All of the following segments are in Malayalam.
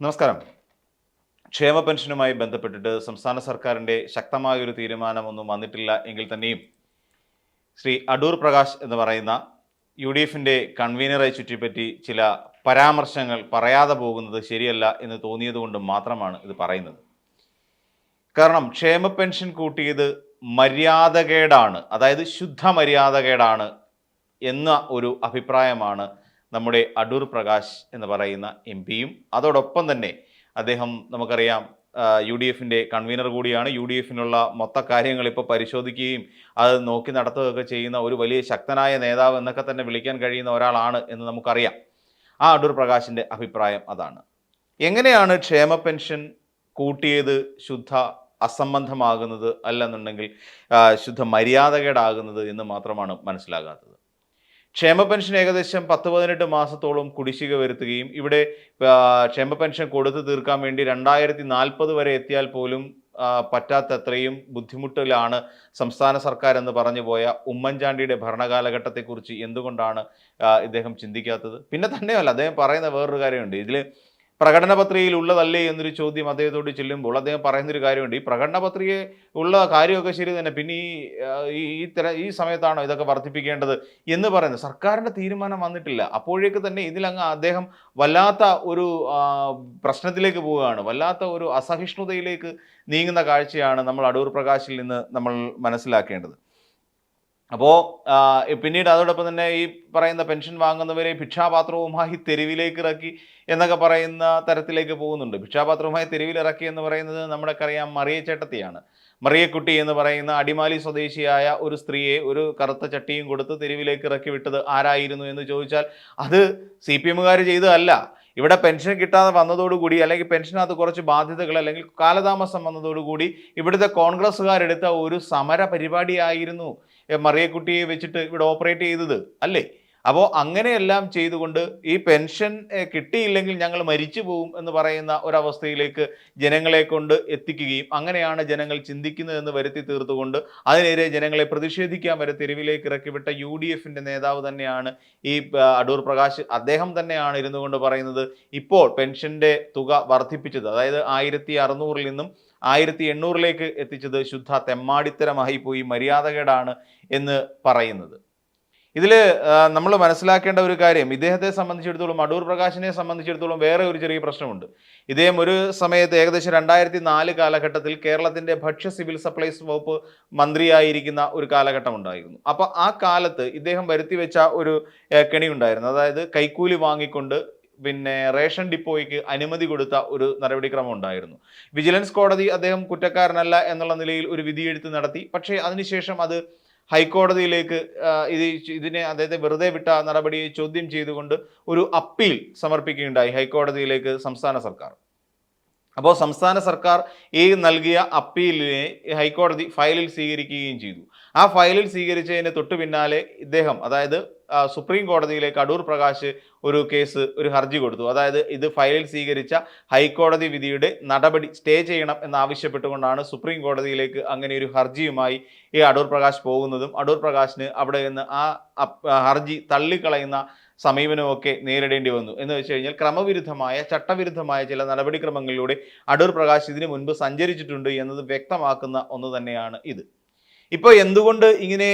നമസ്കാരം. ക്ഷേമ പെൻഷനുമായി ബന്ധപ്പെട്ടിട്ട് സംസ്ഥാന സർക്കാരിന്റെ ശക്തമായ ഒരു തീരുമാനമൊന്നും വന്നിട്ടില്ല എങ്കിൽ തന്നെയും ശ്രീ അടൂർ പ്രകാശ് എന്ന് പറയുന്ന യു ഡി എഫിന്റെ കൺവീനറെ ചുറ്റിപ്പറ്റി ചില പരാമർശങ്ങൾ പറയാതെ പോകുന്നത് ശരിയല്ല എന്ന് തോന്നിയതുകൊണ്ട് മാത്രമാണ് ഇത് പറയുന്നത്. കാരണം ക്ഷേമ പെൻഷൻ കൂട്ടിയത് മര്യാദകേടാണ് അതായത് ശുദ്ധ മര്യാദകേടാണ് എന്ന ഒരു അഭിപ്രായമാണ് നമ്മുടെ അടൂർ പ്രകാശ് എന്ന് പറയുന്ന എം പിയും അതോടൊപ്പം തന്നെ അദ്ദേഹം നമുക്കറിയാം യു ഡി എഫിന്റെ കൺവീനർ കൂടിയാണ്. യു ഡി എഫിനുള്ള മൊത്ത കാര്യങ്ങൾ ഇപ്പോൾ പരിശോധിക്കുകയും അത് നോക്കി നടത്തുകയൊക്കെ ചെയ്യുന്ന ഒരു വലിയ ശക്തനായ നേതാവ് എന്നൊക്കെ തന്നെ വിളിക്കാൻ കഴിയുന്ന ഒരാളാണ് എന്ന് നമുക്കറിയാം. ആ അടൂർ പ്രകാശിന്റെ അഭിപ്രായം അതാണ്. എങ്ങനെയാണ് ക്ഷേമ പെൻഷൻ കൂട്ടിയത് ശുദ്ധ അസംബന്ധമാകുന്നത് അല്ലെന്നുണ്ടെങ്കിൽ ശുദ്ധ മര്യാദകേടാകുന്നത് എന്ന് മാത്രമാണ് മനസ്സിലാകാത്തത്? ക്ഷേമ പെൻഷൻ ഏകദേശം പത്ത് പതിനെട്ട് മാസത്തോളം കുടിശ്ശിക വരുത്തുകയും ഇവിടെ ക്ഷേമ പെൻഷൻ കൊടുത്തു തീർക്കാൻ വേണ്ടി രണ്ടായിരത്തി നാൽപ്പത് വരെ എത്തിയാൽ പോലും പറ്റാത്തത്രയും ബുദ്ധിമുട്ടിലാണ് സംസ്ഥാന സർക്കാർ എന്ന് പറഞ്ഞു പോയ ഉമ്മൻചാണ്ടിയുടെ ഭരണകാലഘട്ടത്തെക്കുറിച്ച് എന്തുകൊണ്ടാണ് ഇദ്ദേഹം ചിന്തിക്കാത്തത്? പിന്നെ തന്നെയല്ല അദ്ദേഹം പറയുന്ന വേറൊരു കാര്യമുണ്ട്. ഇതിൽ പ്രകടന പത്രികയിൽ ഉള്ളതല്ലേ എന്നൊരു ചോദ്യം അദ്ദേഹത്തോട് ചെല്ലുമ്പോൾ അദ്ദേഹം പറയുന്നൊരു കാര്യമുണ്ട്. ഈ പ്രകടന പത്രിക ഉള്ള കാര്യമൊക്കെ ശരി തന്നെ. പിന്നെ ഈ ഈ തര ഈ സമയത്താണോ ഇതൊക്കെ വർദ്ധിപ്പിക്കേണ്ടത് എന്ന് പറയുന്നത്? സർക്കാരിന്റെ തീരുമാനം വന്നിട്ടില്ല. അപ്പോഴേക്ക് തന്നെ ഇതിലങ്ങ് അദ്ദേഹം വല്ലാത്ത ഒരു പ്രശ്നത്തിലേക്ക് പോവുകയാണ്. വല്ലാത്ത ഒരു അസഹിഷ്ണുതയിലേക്ക് നീങ്ങുന്ന കാഴ്ചയാണ് നമ്മൾ അടൂർ പ്രകാശിൽ നിന്ന് നമ്മൾ മനസ്സിലാക്കേണ്ടത്. അപ്പോൾ പിന്നീട് അതോടൊപ്പം തന്നെ ഈ പറയുന്ന പെൻഷൻ വാങ്ങുന്നവരെ ഭിക്ഷാപാത്രവുമായി തെരുവിലേക്ക് ഇറക്കി എന്നൊക്കെ പറയുന്ന തരത്തിലേക്ക് പോകുന്നുണ്ട്. ഭിക്ഷാപാത്രവുമായി തെരുവിലിറക്കി എന്ന് പറയുന്നത് നമ്മുടെക്കറിയാം മറിയ ചേട്ടത്തിയാണ്. മറിയക്കുട്ടി എന്ന് പറയുന്ന അടിമാലി സ്വദേശിയായ ഒരു സ്ത്രീയെ ഒരു കറുത്ത ചട്ടിയും കൊടുത്ത് തെരുവിലേക്ക് ഇറക്കി വിട്ടത് ആരായിരുന്നു എന്ന് ചോദിച്ചാൽ അത് സി പി എമ്മുകാർ ചെയ്തതല്ല. ഇവിടെ പെൻഷൻ കിട്ടാതെ വന്നതോടുകൂടി അല്ലെങ്കിൽ പെൻഷനകത്ത് കുറച്ച് ബാധ്യതകൾ അല്ലെങ്കിൽ കാലതാമസം വന്നതോടുകൂടി ഇവിടുത്തെ കോൺഗ്രസ്സുകാരെടുത്ത ഒരു സമര പരിപാടിയായിരുന്നു മറിയക്കുട്ടിയെ വെച്ചിട്ട് ഇവിടെ ഓപ്പറേറ്റ് ചെയ്തത്. അല്ലേ? അപ്പോൾ അങ്ങനെയെല്ലാം ചെയ്തുകൊണ്ട് ഈ പെൻഷൻ കിട്ടിയില്ലെങ്കിൽ ഞങ്ങൾ മരിച്ചു പോകും എന്ന് പറയുന്ന ഒരവസ്ഥയിലേക്ക് ജനങ്ങളെ കൊണ്ട് എത്തിക്കുകയും അങ്ങനെയാണ് ജനങ്ങൾ ചിന്തിക്കുന്നതെന്ന് വരുത്തി തീർത്തുകൊണ്ട് അതിനെതിരെ ജനങ്ങളെ പ്രതിഷേധിക്കാൻ വരെ തെരുവിലേക്ക് ഇറക്കിവിട്ട യു ഡി എഫിന്റെ നേതാവ് തന്നെയാണ് ഈ അടൂർ പ്രകാശ്. അദ്ദേഹം തന്നെയാണ് ഇരുന്നു കൊണ്ട് പറയുന്നത് ഇപ്പോൾ പെൻഷന്റെ തുക വർദ്ധിപ്പിച്ചത്. അതായത് ആയിരത്തി അറുന്നൂറിൽ നിന്നും ആയിരത്തി എണ്ണൂറിലേക്ക് എത്തിച്ചത് ശുദ്ധ തെമ്മാടിത്തരമായി പോയി മര്യാദകേടാണ് എന്ന് പറയുന്നത്. ഇതിൽ നമ്മൾ മനസ്സിലാക്കേണ്ട ഒരു കാര്യം ഇദ്ദേഹത്തെ സംബന്ധിച്ചിടത്തോളം അടൂർ പ്രകാശിനെ സംബന്ധിച്ചിടത്തോളം വേറെ ഒരു ചെറിയ പ്രശ്നമുണ്ട്. ഇദ്ദേഹം ഒരു സമയത്ത് ഏകദേശം രണ്ടായിരത്തി നാല് കാലഘട്ടത്തിൽ കേരളത്തിന്റെ ഭക്ഷ്യ സിവിൽ സപ്ലൈസ് വകുപ്പ് മന്ത്രിയായിരിക്കുന്ന ഒരു കാലഘട്ടം ഉണ്ടായിരുന്നു. അപ്പോൾ ആ കാലത്ത് ഇദ്ദേഹം വരുത്തി വെച്ച ഒരു കെണി ഉണ്ടായിരുന്നു. അതായത് കൈക്കൂലി വാങ്ങിക്കൊണ്ട് പിന്നെ റേഷൻ ഡിപ്പോയ്ക്ക് അനുമതി കൊടുത്ത ഒരു നടപടിക്രമം ഉണ്ടായിരുന്നു. വിജിലൻസ് കോടതി അദ്ദേഹം കുറ്റക്കാരനല്ല എന്നുള്ള നിലയിൽ ഒരു വിധിയെഴുത്ത് നടത്തി. പക്ഷേ അതിനുശേഷം അത് ഹൈക്കോടതിയിലേക്ക് ഇത് ഇതിനെ അതായത് വെറുതെ വിട്ട നടപടിയെ ചോദ്യം ചെയ്തുകൊണ്ട് ഒരു അപ്പീൽ സമർപ്പിക്കുകയുണ്ടായി ഹൈക്കോടതിയിലേക്ക് സംസ്ഥാന സർക്കാർ. അപ്പോൾ സംസ്ഥാന സർക്കാർ ഈ നൽകിയ അപ്പീലിനെ ഹൈക്കോടതി ഫയലിൽ സ്വീകരിക്കുകയും ചെയ്തു. ആ ഫയലിൽ സ്വീകരിച്ചതിന് തൊട്ടു പിന്നാലെ ഇദ്ദേഹം അതായത് സുപ്രീം കോടതിയിലേക്ക് അടൂർ പ്രകാശ് ഒരു കേസ് ഒരു ഹർജി കൊടുത്തു. അതായത് ഇത് ഫയലിൽ സ്വീകരിച്ച ഹൈക്കോടതി വിധിയുടെ നടപടി സ്റ്റേ ചെയ്യണം എന്നാവശ്യപ്പെട്ടുകൊണ്ടാണ് സുപ്രീം കോടതിയിലേക്ക് അങ്ങനെ ഒരു ഹർജിയുമായി ഈ അടൂർ പ്രകാശ് പോകുന്നതും അടൂർ പ്രകാശിന് അവിടെ നിന്ന് ആ ഹർജി തള്ളിക്കളയുന്ന സമീപനമൊക്കെ നേരിടേണ്ടി വന്നു. എന്ന് വെച്ച് കഴിഞ്ഞാൽ ക്രമവിരുദ്ധമായ ചട്ടവിരുദ്ധമായ ചില നടപടിക്രമങ്ങളിലൂടെ അടൂർ പ്രകാശ് ഇതിനു മുൻപ് സഞ്ചരിച്ചിട്ടുണ്ട് എന്നത് വ്യക്തമാക്കുന്ന ഒന്ന് തന്നെയാണ് ഇത്. ഇപ്പോൾ എന്തുകൊണ്ട് ഇങ്ങനെ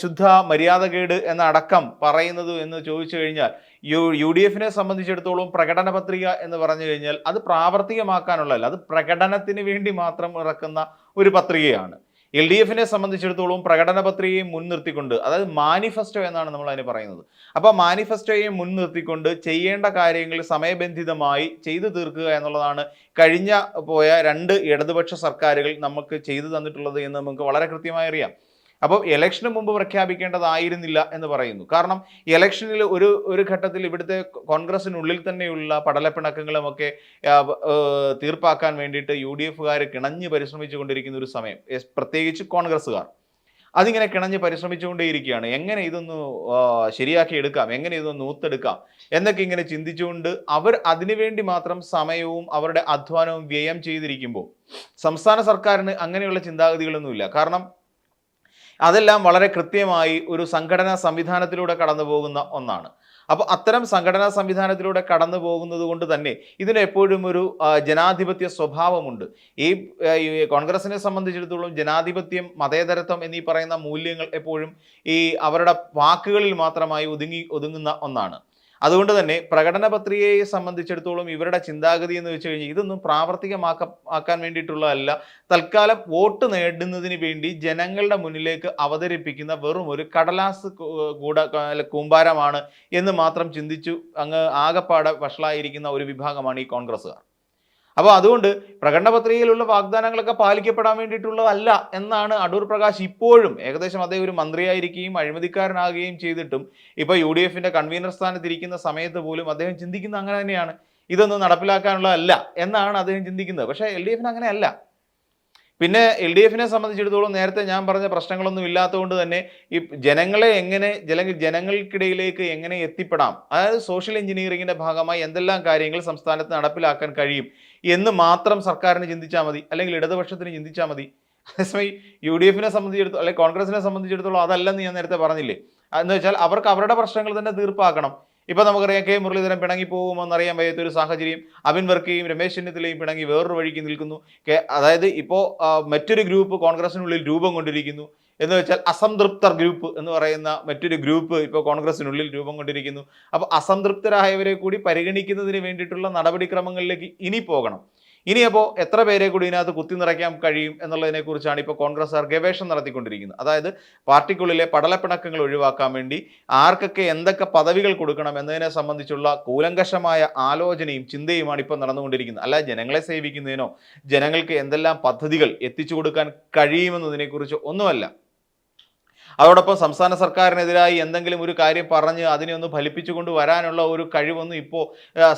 ശുദ്ധ മര്യാദകേട് എന്ന അടക്കം പറയുന്നത് എന്ന് ചോദിച്ചു കഴിഞ്ഞാൽ യു യു ഡി എഫിനെ സംബന്ധിച്ചിടത്തോളം പ്രകടന പത്രിക എന്ന് പറഞ്ഞു കഴിഞ്ഞാൽ അത് പ്രാവർത്തികമാക്കാനുള്ളതല്ല. അത് പ്രകടനത്തിന് വേണ്ടി മാത്രം ഇറക്കുന്ന ഒരു പത്രികയാണ്. എൽ ഡി എഫിനെ സംബന്ധിച്ചിടത്തോളം പ്രകടന പത്രികയെ മുൻനിർത്തിക്കൊണ്ട് അതായത് മാനിഫെസ്റ്റോ എന്നാണ് നമ്മൾ അതിന് പറയുന്നത്. അപ്പോൾ മാനിഫെസ്റ്റോയെ മുൻനിർത്തിക്കൊണ്ട് ചെയ്യേണ്ട കാര്യങ്ങൾ സമയബന്ധിതമായി ചെയ്തു തീർക്കുക എന്നുള്ളതാണ് കഴിഞ്ഞ പോയ രണ്ട് ഇടതുപക്ഷ സർക്കാരുകൾ നമുക്ക് ചെയ്തു തന്നിട്ടുള്ളത് എന്ന് നമുക്ക് വളരെ കൃത്യമായി അറിയാം. അപ്പോൾ ഇലക്ഷന് മുമ്പ് പ്രഖ്യാപിക്കേണ്ടതായിരുന്നില്ല എന്ന് പറയുന്നു. കാരണം ഇലക്ഷനിൽ ഒരു ഒരു ഘട്ടത്തിൽ ഇവിടുത്തെ കോൺഗ്രസിനുള്ളിൽ തന്നെയുള്ള പടലപ്പിണക്കങ്ങളുമൊക്കെ തീർപ്പാക്കാൻ വേണ്ടിയിട്ട് യു ഡി എഫുകാർ കിണഞ്ഞ് പരിശ്രമിച്ചുകൊണ്ടിരിക്കുന്ന ഒരു സമയം. പ്രത്യേകിച്ച് കോൺഗ്രസ്സുകാർ. അതിങ്ങനെ കിണഞ്ഞ് പരിശ്രമിച്ചുകൊണ്ടേയിരിക്കുകയാണ്. എങ്ങനെ ഇതൊന്ന് ശരിയാക്കി എടുക്കാം? എങ്ങനെ ഇതൊന്ന് ഊത്തെടുക്കാം എന്നൊക്കെ ഇങ്ങനെ ചിന്തിച്ചുകൊണ്ട് അവർ അതിനുവേണ്ടി മാത്രം സമയവും അവരുടെ അധ്വാനവും വ്യയം ചെയ്തിരിക്കുമ്പോൾ സംസ്ഥാന സർക്കാരിന് അങ്ങനെയുള്ള ചിന്താഗതികളൊന്നുമില്ല. കാരണം അതെല്ലാം വളരെ കൃത്യമായി ഒരു സംഘടനാ സംവിധാനത്തിലൂടെ കടന്നു പോകുന്ന ഒന്നാണ്. അപ്പോൾ അത്തരം സംഘടനാ സംവിധാനത്തിലൂടെ കടന്നു പോകുന്നത് കൊണ്ട് തന്നെ ഇതിന് എപ്പോഴും ഒരു ജനാധിപത്യ സ്വഭാവമുണ്ട്. ഈ കോൺഗ്രസിനെ സംബന്ധിച്ചിടത്തോളം ജനാധിപത്യം മതേതരത്വം എന്നീ പറയുന്ന മൂല്യങ്ങൾ എപ്പോഴും ഈ അവരുടെ വാക്കുകളിൽ മാത്രമായി ഒതുങ്ങി ഒതുങ്ങുന്ന ഒന്നാണ്. അതുകൊണ്ട് തന്നെ പ്രകടന പത്രികയെ സംബന്ധിച്ചിടത്തോളം ഇവരുടെ ചിന്താഗതി എന്ന് വെച്ച് കഴിഞ്ഞാൽ ഇതൊന്നും പ്രാവർത്തികമാക്ക ആക്കാൻ വേണ്ടിയിട്ടുള്ളതല്ല. തൽക്കാലം വോട്ട് നേടുന്നതിന് വേണ്ടി ജനങ്ങളുടെ മുന്നിലേക്ക് അവതരിപ്പിക്കുന്ന വെറും ഒരു കടലാസ് കൂട കൂമ്പാരമാണ് എന്ന് മാത്രം ചിന്തിച്ചു അങ്ങ് ആകപ്പാടെ വഷളായിരിക്കുന്ന ഒരു വിഭാഗമാണ് ഈ കോൺഗ്രസ്സുകാർ. അപ്പോൾ അതുകൊണ്ട് പ്രകടന പത്രികയിലുള്ള വാഗ്ദാനങ്ങളൊക്കെ പാലിക്കപ്പെടാൻ വേണ്ടിയിട്ടുള്ളതല്ല എന്നാണ് അടൂർ പ്രകാശ് ഇപ്പോഴും ഏകദേശം അദ്ദേഹം ഒരു മന്ത്രിയായിരിക്കുകയും അഴിമതിക്കാരനാകുകയും ചെയ്തിട്ടും ഇപ്പോൾ യു ഡി എഫിന്റെ കൺവീനർ സ്ഥാനത്തിരിക്കുന്ന സമയത്ത് പോലും അദ്ദേഹം ചിന്തിക്കുന്നത് അങ്ങനെ തന്നെയാണ്. ഇതൊന്നും നടപ്പിലാക്കാനുള്ളതല്ല എന്നാണ് അദ്ദേഹം ചിന്തിക്കുന്നത്. പക്ഷേ എൽ ഡി എഫിന് അങ്ങനെയല്ല. പിന്നെ എൽ ഡി എഫിനെ സംബന്ധിച്ചിടത്തോളം നേരത്തെ ഞാൻ പറഞ്ഞ പ്രശ്നങ്ങളൊന്നും ഇല്ലാത്തതുകൊണ്ട് തന്നെ ഈ ജനങ്ങളെ എങ്ങനെ അല്ലെങ്കിൽ ജനങ്ങൾക്കിടയിലേക്ക് എങ്ങനെ എത്തിപ്പെടാം അതായത് സോഷ്യൽ എഞ്ചിനീയറിംഗിന്റെ ഭാഗമായി എന്തെല്ലാം കാര്യങ്ങൾ സംസ്ഥാനത്ത് നടപ്പിലാക്കാൻ കഴിയും എന്ന് മാത്രം സർക്കാരിന് ചിന്തിച്ചാൽ മതി അല്ലെങ്കിൽ ഇടതുപക്ഷത്തിന് ചിന്തിച്ചാൽ മതി. അതേസമയം യു ഡി എഫിനെ സംബന്ധിച്ചിടത്തോളം അല്ലെങ്കിൽ കോൺഗ്രസിനെ സംബന്ധിച്ചിടത്തോളം അതല്ലെന്ന് ഞാൻ നേരത്തെ പറഞ്ഞില്ലേ. എന്ന് വെച്ചാൽ അവർക്ക് അവരുടെ പ്രശ്നങ്ങൾ തന്നെ തീർപ്പാക്കണം. ഇപ്പൊ നമുക്കറിയാം കെ മുരളീധരൻ പിണങ്ങി പോകുമെന്നറിയാൻ വയ്യാത്ത ഒരു സാഹചര്യം. അബിൻ വർക്കിയും രമേശ് ചെന്നിത്തലയും പിണങ്ങി വേറൊരു വഴിക്ക് നിൽക്കുന്നു. കെ- അതായത് ഇപ്പോൾ മറ്റൊരു ഗ്രൂപ്പ് കോൺഗ്രസിനുള്ളിൽ രൂപം കൊണ്ടിരിക്കുന്നു. എന്ന് വെച്ചാൽ അസംതൃപ്തർ ഗ്രൂപ്പ് എന്ന് പറയുന്ന മറ്റൊരു ഗ്രൂപ്പ് ഇപ്പോൾ കോൺഗ്രസിനുള്ളിൽ രൂപം കൊണ്ടിരിക്കുന്നു. അപ്പോൾ അസംതൃപ്തരായവരെ കൂടി പരിഗണിക്കുന്നതിന് വേണ്ടിയിട്ടുള്ള നടപടിക്രമങ്ങളിലേക്ക് ഇനി പോകണം. ഇനിയപ്പോൾ എത്ര പേരെ കൂടി ഇതിനകത്ത് കുത്തി നിറയ്ക്കാൻ കഴിയും എന്നുള്ളതിനെ കുറിച്ചാണ് ഇപ്പോൾ കോൺഗ്രസ്സുകാർ ഗവേഷണം നടത്തിക്കൊണ്ടിരിക്കുന്നത്. അതായത് പാർട്ടിക്കുള്ളിലെ പടലപ്പിണക്കങ്ങൾ ഒഴിവാക്കാൻ വേണ്ടി ആർക്കൊക്കെ എന്തൊക്കെ പദവികൾ കൊടുക്കണം എന്നതിനെ സംബന്ധിച്ചുള്ള കൂലങ്കഷമായ ആലോചനയും ചിന്തയുമാണ് ഇപ്പോൾ നടന്നുകൊണ്ടിരിക്കുന്നത്. അല്ല ജനങ്ങളെ സേവിക്കുന്നതിനോ ജനങ്ങൾക്ക് എന്തെല്ലാം പദ്ധതികൾ എത്തിച്ചു കൊടുക്കാൻ കഴിയുമെന്നതിനെക്കുറിച്ച് ഒന്നുമല്ല. അതോടൊപ്പം സംസ്ഥാന സർക്കാരിനെതിരായി എന്തെങ്കിലും ഒരു കാര്യം പറഞ്ഞ് അതിനെ ഒന്ന് ഫലിപ്പിച്ചുകൊണ്ട് വരാനുള്ള ഒരു കഴിവൊന്നും ഇപ്പോൾ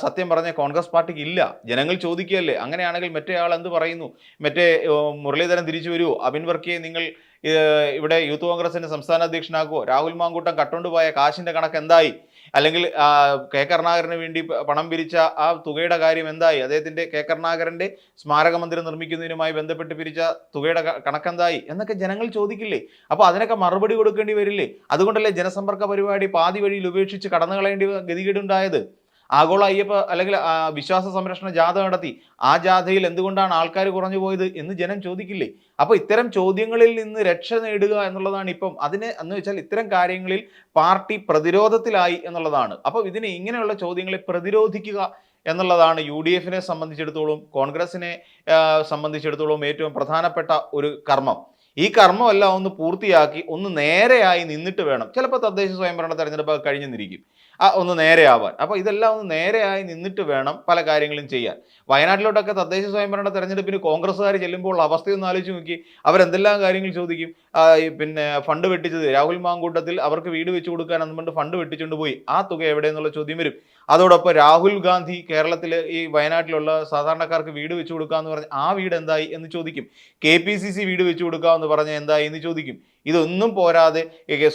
സത്യം പറഞ്ഞ കോൺഗ്രസ് പാർട്ടിക്ക് ഇല്ല. ജനങ്ങൾ ചോദിക്കുകയല്ലേ അങ്ങനെയാണെങ്കിൽ മറ്റേ ആൾ എന്ത് പറയുന്നു? മറ്റേ മുരളീധരൻ തിരിച്ചു വരുമോ അബിൻ വർക്കിയെ നിങ്ങൾ ഇവിടെ യൂത്ത് കോൺഗ്രസിന്റെ സംസ്ഥാന അധ്യക്ഷനാക്കുമോ രാഹുൽ മാങ്കൂട്ടം കട്ടുകൊണ്ടുപോയ കാശിന്റെ കണക്ക് എന്തായി? അല്ലെങ്കിൽ കെ. കരുണാകരന് വേണ്ടി പണം പിരിച്ച ആ തുകയുടെ കാര്യം എന്തായി? അദ്ദേഹത്തിന്റെ കെ. കരുണാകരന്റെ സ്മാരക മന്ദിരം നിർമ്മിക്കുന്നതിനുമായി ബന്ധപ്പെട്ട് പിരിച്ച തുകയുടെ കണക്കെന്തായി? എന്നൊക്കെ ജനങ്ങൾ ചോദിക്കില്ലേ? അപ്പോൾ അതിനൊക്കെ മറുപടി കൊടുക്കേണ്ടി വരില്ലേ? അതുകൊണ്ടല്ലേ ജനസമ്പർക്ക പരിപാടി പാതി വഴിയിൽ ഉപേക്ഷിച്ച് കടന്നു കളയേണ്ടി ഗതികേടുണ്ടായത് ആഗോള അയ്യപ്പ അല്ലെങ്കിൽ വിശ്വാസ സംരക്ഷണ ജാഥ നടത്തി. ആ ജാഥയിൽ എന്തുകൊണ്ടാണ് ആൾക്കാർ കുറഞ്ഞു പോയത് എന്ന് ജനം ചോദിക്കില്ലേ? അപ്പോൾ ഇത്തരം ചോദ്യങ്ങളിൽ നിന്ന് രക്ഷ നേടുക എന്നുള്ളതാണ് ഇപ്പം. അതിന് എന്ന് വെച്ചാൽ ഇത്തരം കാര്യങ്ങളിൽ പാർട്ടി പ്രതിരോധത്തിലായി എന്നുള്ളതാണ്. അപ്പോൾ ഇതിനെ ഇങ്ങനെയുള്ള ചോദ്യങ്ങളെ പ്രതിരോധിക്കുക എന്നുള്ളതാണ് യു ഡി എഫിനെ സംബന്ധിച്ചിടത്തോളം കോൺഗ്രസിനെ സംബന്ധിച്ചിടത്തോളം ഏറ്റവും പ്രധാനപ്പെട്ട ഒരു കർമ്മം. ഈ കർമ്മമെല്ലാം ഒന്ന് പൂർത്തിയാക്കി ഒന്ന് നേരെയായി നിന്നിട്ട് വേണം. ചിലപ്പോൾ തദ്ദേശ സ്വയംഭരണ തെരഞ്ഞെടുപ്പ് ഒക്കെ കഴിഞ്ഞെന്നിരിക്കും. ആ ഒന്ന് നേരെയാവാൻ. അപ്പോൾ ഇതെല്ലാം ഒന്ന് നേരെയായി നിന്നിട്ട് വേണം പല കാര്യങ്ങളും ചെയ്യാൻ. വയനാട്ടിലോട്ടൊക്കെ തദ്ദേശ സ്വയംഭരണ തെരഞ്ഞെടുപ്പിന് കോൺഗ്രസ്സുകാർ ചെല്ലുമ്പോൾ ഉള്ള അവസ്ഥയൊന്ന് ആലോചിച്ച് നോക്കി. അവരെന്തെല്ലാം കാര്യങ്ങൾ ചോദിക്കും? പിന്നെ ഫണ്ട് വെട്ടിച്ചത് രാഹുൽ മാങ്കൂട്ടത്തിൽ അവർക്ക് വീട് വെച്ച് കൊടുക്കാൻ അന്ന് ഫണ്ട് വെട്ടിച്ചുകൊണ്ട് പോയി. ആ തുക എവിടെയെന്നുള്ള ചോദ്യം വരും. അതോടൊപ്പം രാഹുൽ ഗാന്ധി കേരളത്തിൽ ഈ വയനാട്ടിലുള്ള സാധാരണക്കാർക്ക് വീട് വെച്ചു കൊടുക്കാന്ന് പറഞ്ഞ് ആ വീട് എന്തായി എന്ന് ചോദിക്കും. കെ പി സി സി വീട് വെച്ചു കൊടുക്കാമെന്ന് പറഞ്ഞ എന്തായി എന്ന് ചോദിക്കും. ഇതൊന്നും പോരാതെ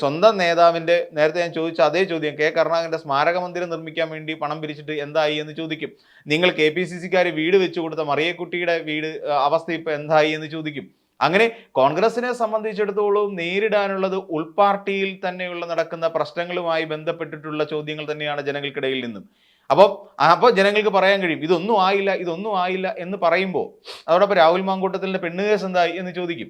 സ്വന്തം നേതാവിന്റെ നേരത്തെ ഞാൻ ചോദിച്ച അതേ ചോദ്യം കെ കരുണാകരന്റെ സ്മാരക മന്ദിരം നിർമ്മിക്കാൻ വേണ്ടി പണം പിരിച്ചിട്ട് എന്തായി എന്ന് ചോദിക്കും. നിങ്ങൾ കെ പി സി സിക്കാർ വീട് വെച്ചു കൊടുത്ത മറിയക്കുട്ടിയുടെ വീട് അവസ്ഥ ഇപ്പോൾ എന്തായി എന്ന് ചോദിക്കും. അങ്ങനെ കോൺഗ്രസിനെ സംബന്ധിച്ചിടത്തോളം നേരിടാനുള്ളത് ഉൾപാർട്ടിയിൽ തന്നെയുള്ള നടക്കുന്ന പ്രശ്നങ്ങളുമായി ബന്ധപ്പെട്ടിട്ടുള്ള ചോദ്യങ്ങൾ തന്നെയാണ് ജനങ്ങൾക്കിടയിൽ നിന്നും. അപ്പോൾ അപ്പോൾ ജനങ്ങൾക്ക് പറയാൻ കഴിയും ഇതൊന്നും ആയില്ല ഇതൊന്നും ആയില്ല എന്ന് പറയുമ്പോൾ അതോടൊപ്പം രാഹുൽ മാങ്കൂട്ടത്തിന്റെ പെണ്ണുകേസ് എന്തായി എന്ന് ചോദിക്കും.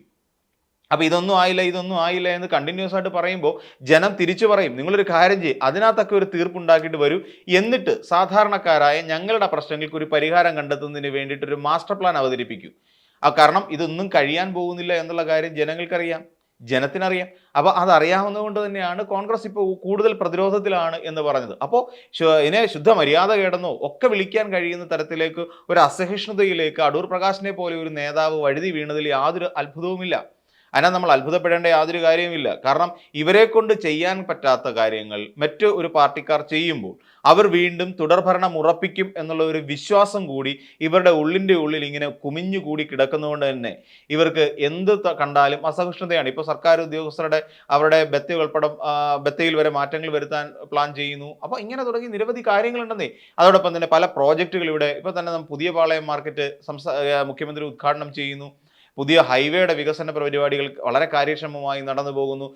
അപ്പോൾ ഇതൊന്നും ആയില്ല ഇതൊന്നും ആയില്ല എന്ന് കണ്ടിന്യൂസ് ആയിട്ട് പറയുമ്പോൾ ജനം തിരിച്ചു പറയും നിങ്ങളൊരു കാര്യം ചെയ്യും അതിനകത്തൊക്കെ ഒരു തീർപ്പുണ്ടാക്കിയിട്ട് വരൂ. എന്നിട്ട് സാധാരണക്കാരായ ഞങ്ങളുടെ പ്രശ്നങ്ങൾക്ക് ഒരു പരിഹാരം കണ്ടെത്തുന്നതിന് വേണ്ടിയിട്ടൊരു മാസ്റ്റർ പ്ലാൻ അവതരിപ്പിക്കൂ. ആ കാരണം ഇതൊന്നും കഴിയാൻ പോകുന്നില്ല എന്നുള്ള കാര്യം ജനങ്ങൾക്കറിയാം ജനത്തിനറിയാം. അപ്പോൾ അതറിയാവുന്നത് കൊണ്ട് തന്നെയാണ് കോൺഗ്രസ് ഇപ്പോൾ കൂടുതൽ പ്രതിരോധത്തിലാണ് എന്ന് പറഞ്ഞത്. അപ്പോൾ ഇതിനെ ശുദ്ധ മര്യാദ കേടെന്നോ ഒക്കെ വിളിക്കാൻ കഴിയുന്ന തരത്തിലേക്ക് ഒരു അസഹിഷ്ണുതയിലേക്ക് അടൂർ പ്രകാശിനെ പോലെ ഒരു നേതാവ് വഴുതി വീണതിൽ യാതൊരു അത്ഭുതവുമില്ല. അതിനെ നമ്മൾ അത്ഭുതപ്പെടേണ്ട യാതൊരു കാര്യവുമില്ല. കാരണം ഇവരെ കൊണ്ട് ചെയ്യാൻ പറ്റാത്ത കാര്യങ്ങൾ മറ്റു ഒരു പാർട്ടിക്കാർ ചെയ്യുമ്പോൾ അവർ വീണ്ടും തുടർഭരണം ഉറപ്പിക്കും എന്നുള്ള ഒരു വിശ്വാസം കൂടി ഇവരുടെ ഉള്ളിന്റെ ഉള്ളിൽ ഇങ്ങനെ കുമിഞ്ഞു കൂടി കിടക്കുന്നതുകൊണ്ട് തന്നെ ഇവർക്ക് എന്ത് കണ്ടാലും അസഹിഷ്ണുതയാണ്. ഇപ്പോൾ സർക്കാർ ഉദ്യോഗസ്ഥരുടെ അവരുടെ ബത്തി ഉൾപ്പെടെ ബത്തയിൽ വരെ മാറ്റങ്ങൾ വരുത്താൻ പ്ലാൻ ചെയ്യുന്നു. അപ്പോൾ ഇങ്ങനെ തുടങ്ങി നിരവധി കാര്യങ്ങളുണ്ടെന്നേ. അതോടൊപ്പം തന്നെ പല പ്രോജക്റ്റുകൾ ഇവിടെ ഇപ്പോൾ തന്നെ പുതിയ പാളയം മാർക്കറ്റ് സംസ്ഥാന മുഖ്യമന്ത്രി ഉദ്ഘാടനം ചെയ്യുന്നു. പുതിയ ഹൈവേയുടെ വികസന പരിപാടികൾ വളരെ കാര്യക്ഷമമായി നടന്നു പോകുന്നു.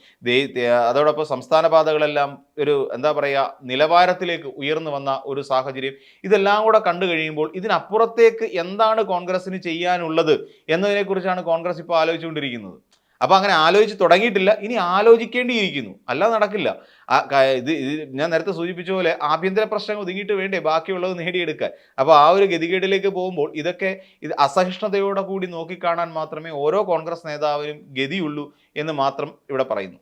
അതോടൊപ്പം സംസ്ഥാന പാതകളെല്ലാം ഒരു എന്താ പറയുക നിലവാരത്തിലേക്ക് ഉയർന്നു വന്ന ഒരു സാഹചര്യം. ഇതെല്ലാം കൂടെ കണ്ടു കഴിയുമ്പോൾ ഇതിനപ്പുറത്തേക്ക് എന്താണ് കോൺഗ്രസിന് ചെയ്യാനുള്ളത് എന്നതിനെക്കുറിച്ചാണ് കോൺഗ്രസ് ഇപ്പോൾ ആലോചിച്ചുകൊണ്ടിരിക്കുന്നത്. അപ്പോൾ അങ്ങനെ ആലോചിച്ച് തുടങ്ങിയിട്ടില്ല. ഇനി ആലോചിക്കേണ്ടിയിരിക്കുന്നു. അല്ല നടക്കില്ല. ഇത് ഞാൻ നേരത്തെ സൂചിപ്പിച്ച പോലെ ആഭ്യന്തര പ്രശ്നങ്ങൾ ഒതുങ്ങിയിട്ട് വേണ്ടേ ബാക്കിയുള്ളത് നേടിയെടുക്കാൻ. അപ്പോൾ ആ ഒരു ഗതികേടിലേക്ക് പോകുമ്പോൾ ഇതൊക്കെ ഇത് അസഹിഷ്ണുതയോടെ കൂടി നോക്കിക്കാണാൻ മാത്രമേ ഓരോ കോൺഗ്രസ് നേതാവിനും ഗതിയുള്ളൂ എന്ന് മാത്രം ഇവിടെ പറയുന്നു.